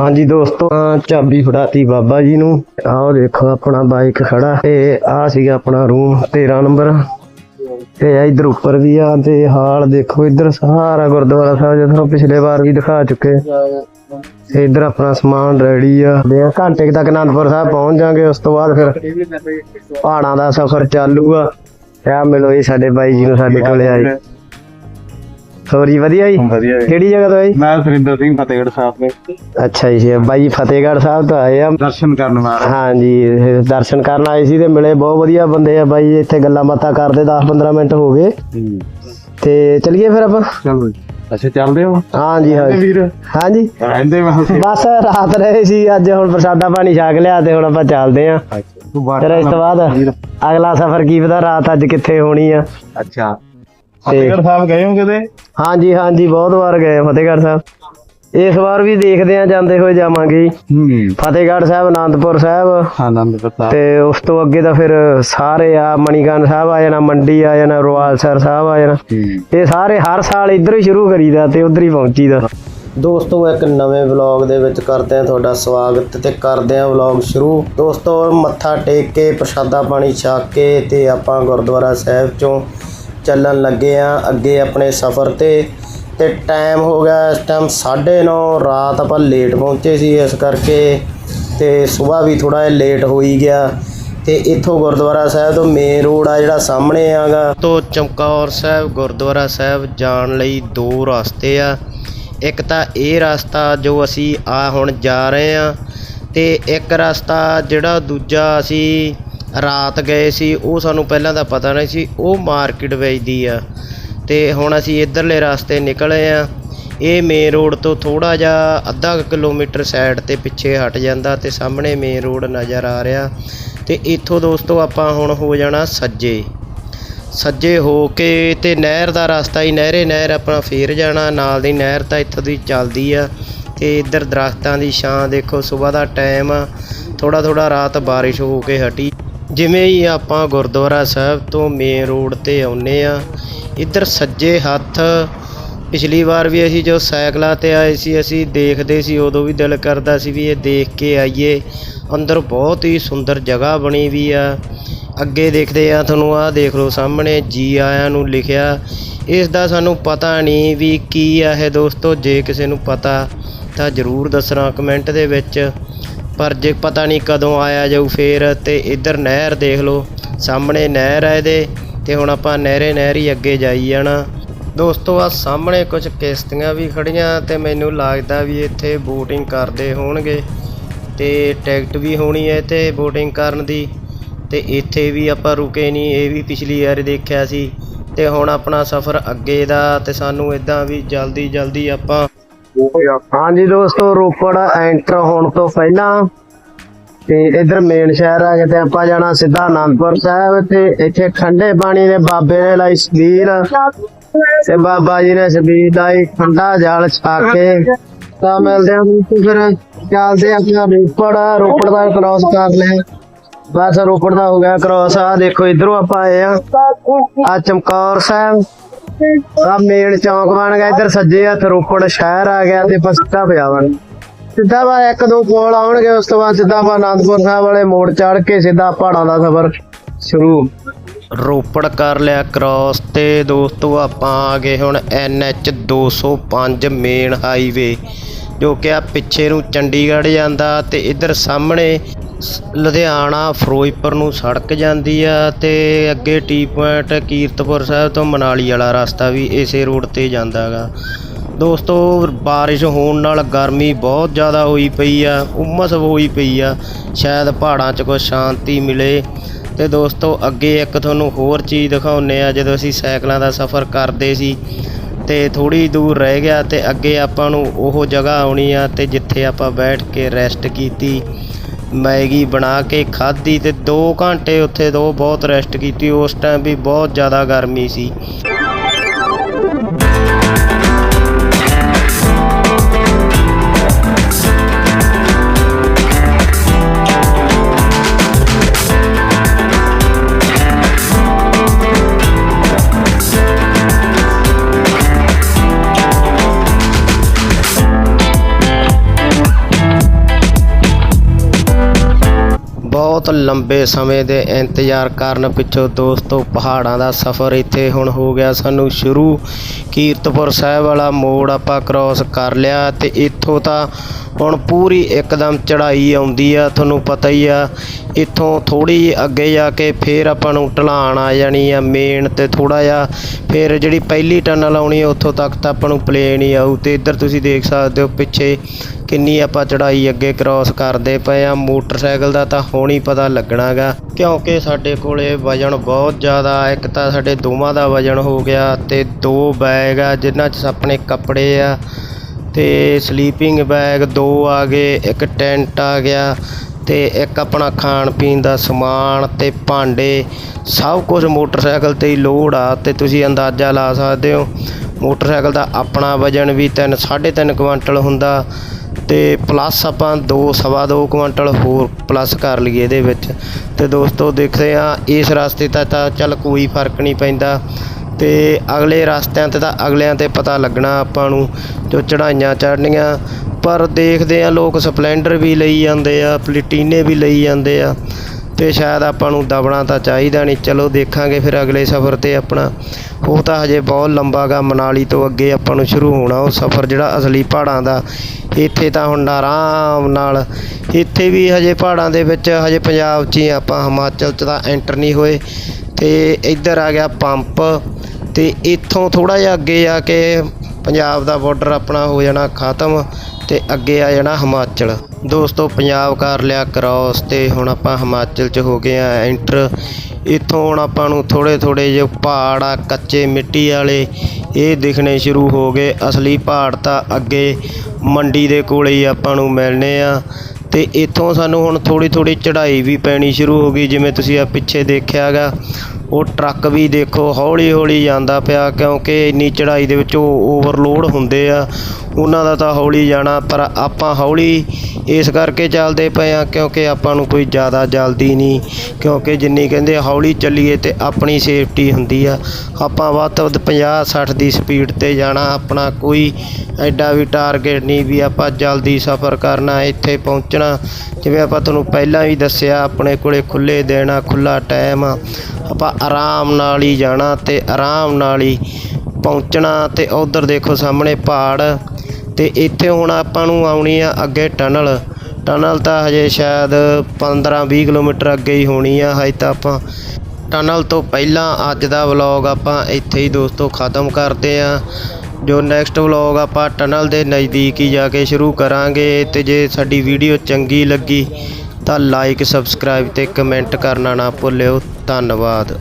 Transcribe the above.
ਹਾਂਜੀ ਦੋਸਤੋ ਚਾਬੀ ਫੜਾਤੀ ਬਾਬਾ ਜੀ ਨੂੰ। ਆਹ ਦੇਖੋ, ਆਪਣਾ ਬਾਈਕ ਖੜਾ। ਤੇ ਆਹ ਸੀਗਾ ਆਪਣਾ ਰੂਮ 13 ਨੰਬਰ। ਤੇ ਇਧਰ ਉੱਪਰ ਵੀ ਆ ਤੇ ਹਾਲ ਦੇਖੋ, ਇਧਰ ਸਾਰਾ ਗੁਰਦੁਆਰਾ ਸਾਹਿਬ ਜਦੋਂ ਤੁਹਾਨੂੰ ਪਿਛਲੇ ਵਾਰ ਵੀ ਦਿਖਾ ਚੁੱਕੇ। ਤੇ ਇਧਰ ਆਪਣਾ ਸਮਾਨ ਰੈਡੀ ਆ। ਤੇ ਘੰਟੇ ਤੱਕ ਅਨੰਦਪੁਰ ਸਾਹਿਬ ਪਹੁੰਚ ਜਾਾਂਗੇ, ਉਸ ਤੋਂ ਬਾਅਦ ਫਿਰ ਪਹਾੜਾਂ ਦਾ ਸਫ਼ਰ ਚਾਲੂ ਆ। ਤੇ ਆਹ ਮਿਲੋ ਜੀ, ਸਾਡੇ ਬਾਈ ਜੀ ਨੂੰ ਸਾਡੇ ਕੋਲੇ ਆਏ। ਸੋਰੀ ਵਧੀਆ ਜੀ? ਵਧੀਆ ਜੀ। ਕਿਹੜੀ ਜਗ੍ਹਾ ਤੋਂ ਆਏ? ਮੈਂ ਸੁਰਿੰਦਰ ਸਿੰਘ ਫਤਿਹਗੜ੍ਹ ਸਾਹਿਬ ਦੇ ਅੱਛਾ ਜੀ ਬਾਈ ਫਤਿਹਗੜ੍ਹ ਸਾਹਿਬ ਤੋਂ ਆਏ ਆ। ਦਰਸ਼ਨ ਕਰਨ ਵਾਲਾ। ਹਾਂਜੀ ਇਹ ਦਰਸ਼ਨ ਕਰਨ ਆਏ ਸੀ ਤੇ ਮਿਲੇ ਬਹੁਤ ਵਧੀਆ ਬੰਦੇ ਆ ਬਾਈ ਇੱਥੇ ਗੱਲਾਂ ਬਾਤਾਂ ਕਰਦੇ 10-15 ਮਿੰਟ ਹੋ ਗਏ। ਤੇ ਚਲਿਏ ਫਿਰ ਆਪਾਂ? ਚਲੋ ਜੀ। ਅੱਛਾ ਚੱਲਦੇ ਹੋ? ਹਾਂਜੀ ਹਾਂਜੀ ਵੀਰ? ਹਾਂਜੀ ਰਹਿੰਦੇ ਮੈਂ ਬਸ ਰਾਤ ਰਹੇ ਸੀ ਅੱਜ ਹੁਣ ਪ੍ਰਸ਼ਾਦਾ ਪਾਣੀ ਛਕ ਲਿਆ ਤੇ ਹੁਣ ਆਪਾਂ ਚੱਲਦੇ ਆ ਤੂੰ ਫਿਰ ਇਸ ਤੋਂ ਬਾਅਦ ਅਗਲਾ ਸਫ਼ਰ ਕੀ ਪਤਾ ਰਾਤ ਅੱਜ ਕਿੱਥੇ ਹੋਣੀ ਆ। ਅੱਛਾ। ਫਤਿਹਗੜ੍ਹ ਸਾਹਿਬ ਗਏ ਹੋ ਕਦੇ ਹਾਂਜੀ ਹਾਂਜੀ ਬਹੁਤ ਵਾਰ ਗਏ ਫਤਿਹਗੜ੍ਹ ਸਾਹਿਬ। ਇਸ ਵਾਰ ਵੀ ਦੇਖਦੇ ਆ ਜਾਂਦੇ ਹੋਏ ਜਾਵਾਂਗੇ ਜੀ। ਹੂੰ। ਫਤਿਹਗੜ੍ਹ ਸਾਹਿਬ ਆਨੰਦਪੁਰ ਸਾਹਿਬ। ਆਨੰਦਪੁਰ ਸਾਹਿਬ। ਤੇ ਉਸ ਤੋਂ ਅੱਗੇ ਤਾਂ ਫਿਰ ਸਾਰੇ ਆ ਮਣੀਗੰਜ ਸਾਹਿਬ ਆ ਜਾਣਾ ਮੰਡੀ ਆ ਜਾਣਾ ਰੋਆਲਸਰ ਸਾਹਿਬ ਆ ਜਾਣਾ। ਇਹ ਸਾਰੇ ਹਰ ਸਾਲ ਇੱਧਰ ਹੀ ਸ਼ੁਰੂ ਕਰੀਦਾ ਤੇ ਉੱਧਰ ਹੀ ਪਹੁੰਚੀਦਾ। ਦੋਸਤੋ ਇੱਕ ਨਵੇਂ ਵਲੌਗ ਦੇ ਵਿੱਚ ਕਰਦੇ ਆ ਤੁਹਾਡਾ ਸਵਾਗਤ ਤੇ ਕਰਦੇ ਆ ਵਲੌਗ ਸ਼ੁਰੂ। ਦੋਸਤੋ ਮੱਥਾ ਟੇਕ ਕੇ ਪ੍ਰਸ਼ਾਦਾ ਪਾਣੀ ਛਕ ਕੇ ਤੇ ਆਪਾਂ ਗੁਰਦੁਆਰਾ ਸਾਹਿਬ ਚੋਂ ਚੱਲਣ ਲੱਗੇ ਆ ਅੱਗੇ ਆਪਣੇ ਸਫ਼ਰ ਤੇ ਤੇ ਟਾਈਮ ਹੋ ਗਿਆ ਇਸ ਟਾਈਮ 9:30 ਰਾਤ ਆਪਾਂ ਲੇਟ ਪਹੁੰਚੇ ਸੀ ਇਸ ਕਰਕੇ, ਤੇ ਸਵੇਰ ਵੀ ਥੋੜਾ ਜਿਹਾ ਲੇਟ ਹੋਈ ਗਿਆ। ਤੇ ਇੱਥੋਂ ਗੁਰਦੁਆਰਾ ਸਾਹਿਬ ਤੋਂ ਮੇਨ ਰੋਡ ਆ ਜਿਹੜਾ ਸਾਹਮਣੇ ਆਗਾ। ਤੋਂ ਚਮਕੌਰ ਸਾਹਿਬ, ਗੁਰਦੁਆਰਾ ਸਾਹਿਬ ਜਾਣ ਲਈ ਦੋ ਰਸਤੇ ਆ। ਇੱਕ ਤਾਂ ਇਹ ਰਸਤਾ ਜੋ ਅਸੀਂ ਆ ਹੁਣ ਜਾ ਰਹੇ ਆ, ਤੇ ਇੱਕ ਰਸਤਾ ਜਿਹੜਾ ਦੂਜਾ ਅਸੀਂ ਰਾਤ ਗਏ ਸੀ, ਉਹ ਸਾਨੂੰ ਪਹਿਲਾਂ ਤਾਂ ਪਤਾ ਨਹੀਂ ਸੀ, ਉਹ ਮਾਰਕੀਟ ਵੇਚਦੀ ਆ। ਤੇ ਹੁਣ ਅਸੀਂ ਇਧਰਲੇ ਰਸਤੇ ਨਿਕਲੇ ਆ। ਇਹ ਮੇਨ ਰੋਡ ਤੋਂ ਥੋੜਾ ਜਿਹਾ ਅੱਧਾ ਕੁ ਕਿਲੋਮੀਟਰ ਸਾਈਡ ਤੇ ਪਿੱਛੇ ਹਟ ਜਾਂਦਾ ਤੇ ਸਾਹਮਣੇ ਮੇਨ ਰੋਡ ਨਜ਼ਰ ਆ ਰਿਹਾ। ਤੇ ਇੱਥੋਂ ਦੋਸਤੋ ਆਪਾਂ ਹੁਣ ਹੋ ਜਾਣਾ ਸੱਜੇ। ਸੱਜੇ ਹੋ ਕੇ ਤੇ ਨਹਿਰ ਦਾ ਰਸਤਾ ਹੀ ਨਹਿਰੇ ਨਹਿਰ ਆਪਣਾ ਫੇਰ ਜਾਣਾ, ਨਾਲ ਦੀ ਨਹਿਰ ਤਾਂ ਇੱਥੋਂ ਦੀ ਚੱਲਦੀ ਆ। ਤੇ ਇੱਧਰ ਦਰਖਤਾਂ ਦੀ ਛਾਂ ਦੇਖੋ ਸਵੇਰ ਦਾ ਟਾਈਮ ਆ। ਥੋੜਾ ਥੋੜਾ ਰਾਤ ਬਾਰਿਸ਼ ਹੋ ਕੇ ਹਟੀ। ਜਿਵੇਂ ਹੀ ਆਪਾਂ ਗੁਰਦੁਆਰਾ ਸਾਹਿਬ ਤੋਂ ਮੇਨ ਰੋਡ ਤੇ ਆਉਂਦੇ ਹਾਂ, ਇੱਧਰ ਸੱਜੇ ਹੱਥ, ਪਿਛਲੀ ਵਾਰ ਵੀ ਅਸੀਂ ਜੋ ਸਾਈਕਲਾਂ ਤੇ ਆਏ ਸੀ, ਅਸੀਂ ਦੇਖਦੇ ਸੀ, ਉਦੋਂ ਵੀ ਦਿਲ ਕਰਦਾ ਸੀ ਵੀ ਇਹ ਦੇਖ ਕੇ ਆਈਏ। ਅੰਦਰ ਬਹੁਤ ਹੀ ਸੁੰਦਰ ਜਗ੍ਹਾ ਬਣੀ ਵੀ ਆ। ਅੱਗੇ ਦੇਖਦੇ ਆ ਤੁਹਾਨੂੰ, ਆਹ ਦੇਖ ਲਓ ਸਾਹਮਣੇ, ਜੀ ਆਇਆਂ ਨੂੰ ਲਿਖਿਆ। ਇਸ ਦਾ ਸਾਨੂੰ ਪਤਾ ਨਹੀਂ ਵੀ ਕੀ ਆ ਇਹ ਦੋਸਤੋ, ਜੇ ਕਿਸੇ ਨੂੰ ਪਤਾ ਤਾਂ ਜ਼ਰੂਰ ਦੱਸਣਾ ਕਮੈਂਟ ਦੇ ਵਿੱਚ। ਪਰ ਜੇ ਪਤਾ ਨਹੀਂ ਕਦੋਂ ਆਇਆ ਜਾਊ ਫੇਰ ਤੇ ਇੱਧਰ ਨਹਿਰ ਦੇਖ ਲਓ, ਸਾਹਮਣੇ ਨਹਿਰ ਹੈ ਇਹਦੇ ਤੇ ਹੁਣ ਆਪਾਂ ਨਹਿਰੇ ਨਹਿਰ ਹੀ ਅੱਗੇ ਜਾਈ ਜਾਣਾ। ਦੋਸਤੋ ਆ ਸਾਹਮਣੇ ਕੁਝ ਕਿਸ਼ਤੀਆਂ ਵੀ ਖੜੀਆਂ ਤੇ ਮੈਨੂੰ ਲੱਗਦਾ ਵੀ ਇੱਥੇ ਬੋਟਿੰਗ ਕਰਦੇ ਹੋਣਗੇ ਤੇ ਟਿਕਟ ਵੀ ਹੋਣੀ ਹੈ ਤੇ ਬੋਟਿੰਗ ਕਰਨ ਦੀ ਤੇ ਇੱਥੇ ਵੀ ਆਪਾਂ ਰੁਕੇ ਨਹੀਂ, ਇਹ ਵੀ ਪਿਛਲੀ ਵਾਰ ਦੇਖਿਆ ਸੀ ਤੇ ਹੁਣ ਆਪਣਾ ਸਫ਼ਰ ਅੱਗੇ ਦਾ ਤੇ ਸਾਨੂੰ ਇਦਾਂ ਵੀ ਜਲਦੀ ਜਲਦੀ ਆਪਾਂ ਹਾਂਜੀ ਦੋਸਤੋ, ਰੋਪੜ ਐਂਟਰ ਹੋਣ ਤੋਂ ਪਹਿਲਾਂ ਤੇ ਇਧਰ ਮੇਨ ਸ਼ਹਿਰ ਆ ਤੇ ਆਪਾਂ ਜਾਣਾ ਸਿੱਧਾ ਆਨੰਦਪੁਰ ਸਾਹਿਬ ਤੇ ਇੱਥੇ ਠੰਡੇ ਪਾਣੀ ਦੇ ਬਾਬੇ ਨੇ ਲਾਈ ਸਬੀਲ ਤੇ ਬਾਬਾ ਜੀ ਨੇ ਸਬੀਲ ਦਾ ਹੀ ਠੰਡਾ ਜਲ ਛਾ ਕੇ ਤਾਂ ਮਿਲਦੇ ਆ ਫਿਰ, ਚੱਲਦੇ ਆ ਆਪਣਾ ਰੋਪੜ ਰੋਪੜ ਦਾ ਕ੍ਰਾਸ ਕਰ ਲਿਆ। ਬਸ ਰੋਪੜ ਦਾ ਹੋ ਗਿਆ ਕ੍ਰਾਸ ਆ ਦੇਖੋ ਇਧਰੋਂ ਆਪਾਂ ਆਏ ਆ ਆ ਚਮਕੌਰ ਸਾਹਿਬ। ਆ ਮੇਨ ਚੌਂਕ ਬਣ ਗਿਆ, ਇੱਧਰ ਸੱਜੇ ਹੱਥ ਰੋਪੜ ਸ਼ਹਿਰ ਆ ਗਿਆ ਤੇ ਪਸਤਾ ਪਿਆਵਣ ਸਿੱਧਾ ਬਾ ਇੱਕ ਦੋ ਕੋਲ ਆਉਣਗੇ, ਉਸ ਤੋਂ ਬਾਅਦ ਸਿੱਧਾ ਬਾ ਆਨੰਦਪੁਰ ਸਾਹਿਬ ਵਾਲੇ ਮੋੜ ਚੜ ਕੇ ਸਿੱਧਾ ਪਹਾੜਾਂ ਦਾ ਸਫ਼ਰ ਸ਼ੁਰੂ। ਰੋਪੜ ਕਰ ਲਿਆ ਕ੍ਰਾਸ ਤੇ ਦੋਸਤੋ, ਆਪਾਂ ਆ ਗਏ ਹੁਣ NH 205 ਮੇਨ ਹਾਈਵੇ ਜੋ ਕਿ ਆ ਪਿੱਛੇ ਨੂੰ ਚੰਡੀਗੜ੍ਹ ਜਾਂਦਾ ਅਤੇ ਇੱਧਰ ਸਾਹਮਣੇ ਸ- ਲੁਧਿਆਣਾ, ਫਿਰੋਜ਼ਪੁਰ ਨੂੰ ਸੜਕ ਜਾਂਦੀ ਆ ਅਤੇ ਅੱਗੇ ਟੀ ਪੁਆਇੰਟ ਕੀਰਤਪੁਰ ਸਾਹਿਬ ਤੋਂ ਮਨਾਲੀ ਵਾਲਾ ਰਸਤਾ ਵੀ ਇਸੇ ਰੋਡ ਤੇ ਜਾਂਦਾ ਗਾ। ਦੋਸਤੋ, ਬਾਰਿਸ਼ ਹੋਣ ਨਾਲ ਗਰਮੀ ਬਹੁਤ ਜ਼ਿਆਦਾ ਹੋਈ ਪਈ ਆ, ਉਮਸ ਹੋਈ ਪਈ ਆ, ਸ਼ਾਇਦ ਪਹਾੜਾਂ 'ਚ ਕੁਝ ਸ਼ਾਂਤੀ ਮਿਲੇ। ਤੇ ਦੋਸਤੋ, ਅੱਗੇ ਇੱਕ ਤੁਹਾਨੂੰ ਹੋਰ ਚੀਜ਼ ਦਿਖਾਉਨੇ ਆ, ਜਦੋਂ ਅਸੀਂ ਸਾਈਕਲਾਂ ਦਾ ਸਫ਼ਰ ਕਰਦੇ ਸੀ ਅਤੇ ਥੋੜ੍ਹੀ ਦੂਰ ਰਹਿ ਗਿਆ ਅਤੇ ਅੱਗੇ ਆਪਾਂ ਨੂੰ ਉਹ ਜਗ੍ਹਾ ਆਉਣੀ ਆ ਅਤੇ ਜਿੱਥੇ ਆਪਾਂ ਬੈਠ ਕੇ ਰੈਸਟ ਕੀਤੀ। ਮੈਗੀ ਬਣਾ ਕੇ ਖਾਧੀ ਅਤੇ ਦੋ ਘੰਟੇ ਉੱਥੇ ਦੋ ਬਹੁਤ ਰੈਸਟ ਕੀਤੀ। ਉਸ ਟਾਈਮ ਵੀ ਬਹੁਤ ਜ਼ਿਆਦਾ ਗਰਮੀ ਸੀ। ਲੰਬੇ ਸਮੇਂ ਦੇ ਇੰਤਜ਼ਾਰ ਕਰਨ ਪਿੱਛੋਂ ਦੋਸਤੋ ਪਹਾੜਾਂ ਦਾ ਸਫ਼ਰ ਇੱਥੇ ਹੁਣ ਹੋ ਗਿਆ ਸਾਨੂੰ ਸ਼ੁਰੂ। ਕੀਰਤਪੁਰ ਸਾਹਿਬ ਵਾਲਾ ਮੋੜ ਆਪਾਂ ਕ੍ਰਾਸ ਕਰ ਲਿਆ ਅਤੇ ਇੱਥੋਂ ਤਾਂ ਹੁਣ ਪੂਰੀ ਇੱਕਦਮ ਚੜ੍ਹਾਈ ਆਉਂਦੀ ਆ, ਤੁਹਾਨੂੰ ਪਤਾ ਹੀ ਆ। ਇੱਥੋਂ ਥੋੜ੍ਹੀ ਜਿਹੀ ਅੱਗੇ ਜਾ ਕੇ ਫਿਰ ਆਪਾਂ ਨੂੰ ਢਲਾਣ ਆ ਜਾਣੀ ਆ ਮੇਨ ਤੇ ਥੋੜ੍ਹਾ ਜਿਹਾ। ਫਿਰ ਜਿਹੜੀ ਪਹਿਲੀ ਟਨਲ ਆਉਣੀ ਉੱਥੋਂ ਤੱਕ ਤਾਂ ਆਪਾਂ ਨੂੰ ਪਲੇਨ ਹੀ ਆਊ ਅਤੇ ਇੱਧਰ ਤੁਸੀਂ ਦੇਖ ਸਕਦੇ ਹੋ ਪਿੱਛੇ ਕਿੰਨੀ ਆਪਾਂ ਚੜ੍ਹਾਈ ਅੱਗੇ ਕ੍ਰਾਸ ਕਰਦੇ ਪਏ ਆ, ਮੋਟਰਸਾਈਕਲ ਦਾ ਤਾਂ ਹੁਣ ਹੀ ਪਤਾ ਲੱਗਣਾਗਾ। ਕਿਉਂਕਿ ਸਾਡੇ ਕੋਲੇ ਵਜਨ ਬਹੁਤ ਜ਼ਿਆਦਾ ਇੱਕ ਤਾਂ ਸਾਡੇ ਦੋਵਾਂ ਦਾ ਵਜਨ ਹੋ ਗਿਆ ਤੇ ਦੋ ਬੈਗ ਆ, ਜਿਨ੍ਹਾਂ 'ਚ ਆਪਣੇ ਕੱਪੜੇ ਆ ਤੇ ਸਲੀਪਿੰਗ ਬੈਗ ਦੋ ਆ ਗਏ, ਇੱਕ ਟੈਂਟ ਆ ਗਿਆ ਤੇ ਇੱਕ ਆਪਣਾ ਖਾਣ ਪੀਣ ਦਾ ਸਮਾਨ ਤੇ ਭਾਂਡੇ, ਸਭ ਕੁਝ ਮੋਟਰਸਾਈਕਲ ਤੇ ਹੀ ਲੋਡ ਆ ਤੇ ਤੁਸੀਂ ਅੰਦਾਜ਼ਾ ਲਾ ਸਕਦੇ ਹੋ। ਮੋਟਰਸਾਈਕਲ ਦਾ ਆਪਣਾ ਵਜਨ ਵੀ 3 3.5 ਕੁਇੰਟਲ ਹੁੰਦਾ। ਅਤੇ ਪਲੱਸ ਆਪਾਂ ਦੋ, ਸਵਾ ਦੋ ਕੁਇੰਟਲ ਹੋਰ ਪਲੱਸ ਕਰ ਲਈਏ ਇਹਦੇ ਵਿੱਚ। ਅਤੇ ਦੋਸਤੋ ਦੇਖਦੇ ਹਾਂ, ਇਸ ਰਸਤੇ ਤਾਂ ਤਾਂ ਚੱਲ ਕੋਈ ਫ਼ਰਕ ਨਹੀਂ ਪੈਂਦਾ। ਅਤੇ ਅਗਲੇ ਰਸਤਿਆਂ ਤੇ ਤਾਂ ਅਗਲਿਆਂ ਤੇ ਪਤਾ ਲੱਗਣਾ ਆਪਾਂ ਨੂੰ, ਜੋ ਚੜ੍ਹਾਈਆਂ ਚੜ੍ਹਨੀਆਂ। ਪਰ ਦੇਖਦੇ ਹਾਂ, ਲੋਕ ਸਪਲੈਂਡਰ ਵੀ ਲਈ ਜਾਂਦੇ ਆ ਪਲਟੀਨੇ ਵੀ ਲਈ ਜਾਂਦੇ ਆ। ਤੇ ਸ਼ਾਇਦ ਆਪਾਂ ਨੂੰ ਦਬਣਾ ਤਾਂ ਚਾਹੀਦਾ ਨਹੀਂ। ਚਲੋ ਦੇਖਾਂਗੇ ਫਿਰ ਅਗਲੇ ਸਫ਼ਰ ਤੇ ਆਪਣਾ। ਉਹ ਤਾਂ ਹਜੇ ਬਹੁਤ ਲੰਬਾ ਗਾ, ਮਨਾਲੀ ਤੋਂ ਅੱਗੇ ਆਪਾਂ ਨੂੰ ਸ਼ੁਰੂ ਹੋਣਾ ਉਹ ਸਫ਼ਰ ਜਿਹੜਾ ਅਸਲੀ ਪਹਾੜਾਂ ਦਾ। ਇੱਥੇ ਤਾਂ ਹੁਣ ਆਰਾਮ ਨਾਲ, ਇੱਥੇ ਵੀ ਹਜੇ ਪਹਾੜਾਂ ਦੇ ਵਿੱਚ ਹਜੇ ਪੰਜਾਬ 'ਚ ਹੀ ਆਪਾਂ, ਹਿਮਾਚਲ 'ਚ ਤਾਂ ਐਂਟਰ ਨਹੀਂ ਹੋਏ। ਤੇ ਇੱਧਰ ਆ ਗਿਆ ਪੰਪ ਤੇ ਇੱਥੋਂ ਥੋੜਾ ਜਿਹਾ ਅੱਗੇ ਆ ਕੇ ਪੰਜਾਬ ਦਾ ਬਾਰਡਰ ਆਪਣਾ ਹੋ ਜਾਣਾ ਖਤਮ ਤੇ ਅੱਗੇ ਆ ਜਾਣਾ ਹਿਮਾਚਲ। ਦੋਸਤੋ, ਪੰਜਾਬ ਕਰ ਲਿਆ ਕ੍ਰਾਸ ਤੇ ਹੁਣ ਆਪਾਂ ਹਿਮਾਚਲ 'ਚ ਹੋ ਗਏ ਆ ਐਂਟਰ ਇੱਥੋਂ ਹੁਣ ਆਪਾਂ ਨੂੰ ਥੋੜੇ ਥੋੜੇ ਜਿਹੇ ਪਹਾੜ ਆ, ਕੱਚੇ ਮਿੱਟੀ ਵਾਲੇ, ਇਹ ਦਿਖਣੇ ਸ਼ੁਰੂ ਹੋ ਗਏ। ਅਸਲੀ ਪਹਾੜ ਤਾਂ ਅੱਗੇ ਮੰਡੀ ਦੇ ਕੋਲੇ ਹੀ ਆਪਾਂ ਨੂੰ ਮਿਲਣੇ ਆ। ਤੇ ਇੱਥੋਂ ਸਾਨੂੰ ਹੁਣ ਥੋੜੀ ਥੋੜੀ ਚੜ੍ਹਾਈ ਵੀ ਪੈਣੀ ਸ਼ੁਰੂ ਹੋ ਗਈ, ਜਿਵੇਂ ਤੁਸੀਂ ਆ ਪਿੱਛੇ ਦੇਖਿਆਗਾ ਉਹ ਟਰੱਕ ਵੀ ਦੇਖੋ ਹੌਲੀ ਹੌਲੀ ਜਾਂਦਾ ਪਿਆ ਕਿਉਂਕਿ ਇੰਨੀ ਚੜ੍ਹਾਈ ਦੇ ਵਿੱਚ ਉਹ ਓਵਰਲੋਡ ਹੁੰਦੇ ਆ। ਉਹਨਾਂ ਦਾ ਤਾਂ ਹੌਲੀ ਜਾਣਾ, ਪਰ ਆਪਾਂ ਹੌਲੀ ਇਸ ਕਰਕੇ ਚੱਲਦੇ ਪਏ ਹਾਂ ਕਿਉਂਕਿ ਆਪਾਂ ਨੂੰ ਕੋਈ ਜ਼ਿਆਦਾ ਜਲਦੀ ਨਹੀਂ, ਕਿਉਂਕਿ ਜਿੰਨੀ ਕਹਿੰਦੇ ਹੌਲੀ ਚੱਲੀਏ ਤੇ ਆਪਣੀ ਸੇਫਟੀ ਹੁੰਦੀ ਆ। ਆਪਾਂ ਵੱਧ ਤੋਂ ਵੱਧ 50 60 ਦੀ ਸਪੀਡ ਤੇ ਜਾਣਾ, ਆਪਣਾ ਕੋਈ ਐਡਾ ਵੀ ਟਾਰਗੇਟ ਨਹੀਂ ਵੀ ਆਪਾਂ ਜਲਦੀ ਸਫ਼ਰ ਕਰਨਾ, ਇੱਥੇ ਪਹੁੰਚਣਾ। ਜਿਵੇਂ ਆਪਾਂ ਤੁਹਾਨੂੰ ਪਹਿਲਾਂ ਵੀ ਦੱਸਿਆ, ਆਪਣੇ ਕੋਲੇ ਖੁੱਲੇ ਦੇਣਾ ਖੁੱਲਾ ਟਾਈਮ ਆ। ਆਪਾਂ ਆਰਾਮ ਨਾਲ ਹੀ ਜਾਣਾ ਅਤੇ ਆਰਾਮ ਨਾਲ ਹੀ ਪਹੁੰਚਣਾ ਅਤੇ ਉੱਧਰ ਦੇਖੋ ਸਾਹਮਣੇ ਪਹਾੜ ਅਤੇ ਇੱਥੇ ਹੁਣ ਆਪਾਂ ਨੂੰ ਆਉਣੀ ਆ ਅੱਗੇ ਟਨਲ। ਟਨਲ ਤਾਂ ਹਜੇ ਸ਼ਾਇਦ 15-20 ਕਿਲੋਮੀਟਰ ਅੱਗੇ ਹੀ ਹੋਣੀ ਆ ਹਜੇ ਤਾਂ ਆਪਾਂ ਟਨਲ ਤੋਂ ਪਹਿਲਾਂ ਅੱਜ ਦਾ ਵਲੌਗ ਆਪਾਂ ਇੱਥੇ ਹੀ ਦੋਸਤੋ ਖਤਮ ਕਰਦੇ ਆ। ਜੋ ਨੈਕਸਟ ਵਲੌਗ ਆਪਾਂ ਟਨਲ ਦੇ ਨਜ਼ਦੀਕ ਹੀ ਜਾ ਕੇ ਸ਼ੁਰੂ ਕਰਾਂਗੇ ਤੇ ਜੇ ਸਾਡੀ ਵੀਡੀਓ ਚੰਗੀ ਲੱਗੀ ਤਾਂ ਲਾਈਕ ਸਬਸਕ੍ਰਾਈਬ ਤੇ ਕਮੈਂਟ ਕਰਨਾ ਨਾ ਭੁੱਲਿਓ। ਧੰਨਵਾਦ।